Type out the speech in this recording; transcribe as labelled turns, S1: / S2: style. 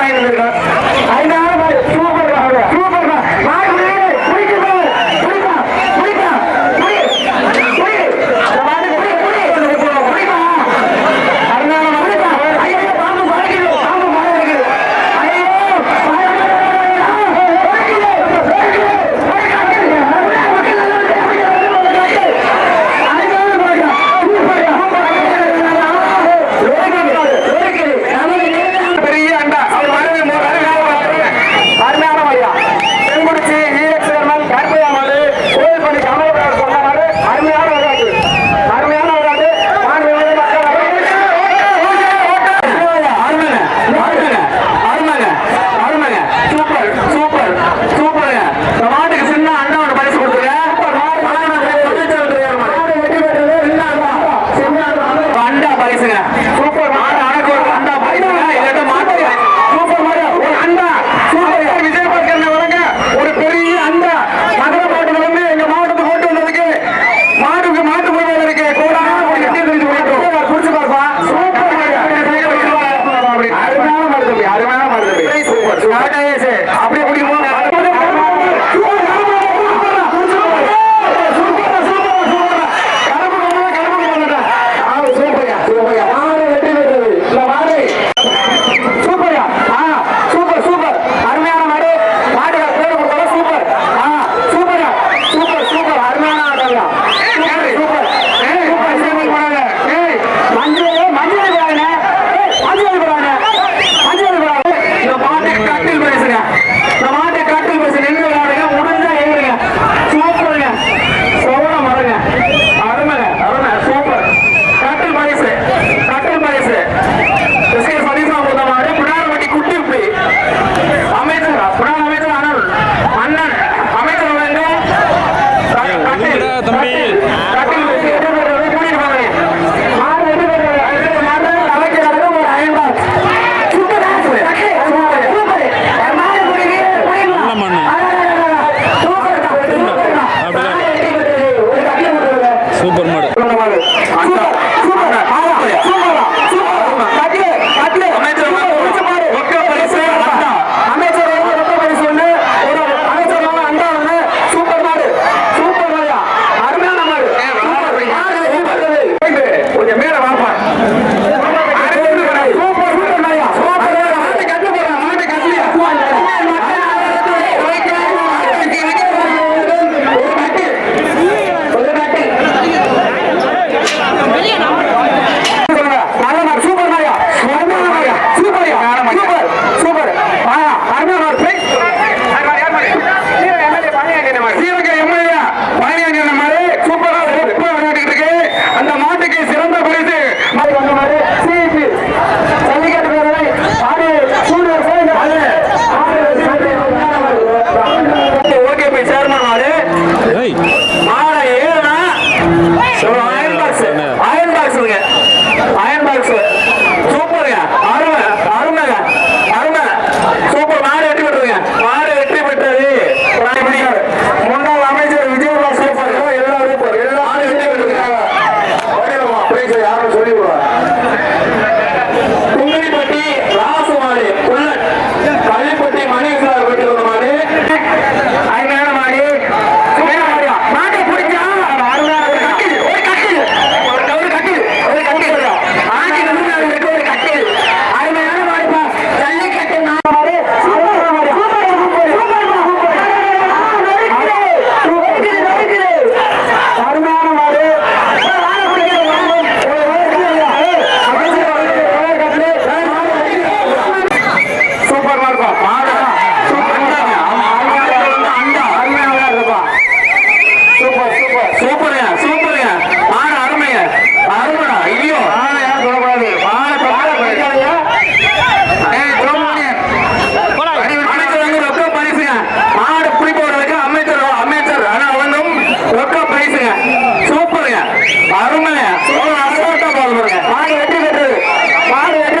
S1: ஆயிருந்திருக்கும்
S2: iron box iron பாக்ஸ்ங்க iron box சூப்பருங்க அருமை. அருமைங்க. அருமை. சூப்பர் மாடு வெற்றி பெற்றுங்க. மாடு வெற்றி பெற்றது.
S1: முன்னாள் அமைச்சர் விஜயபாஸ்
S2: சூப்பர்
S1: எல்லாரும்
S2: எல்லாரும் வெற்றி பெற்றிருக்காங்க
S1: யாரும் சொல்லிவிடுவாங்க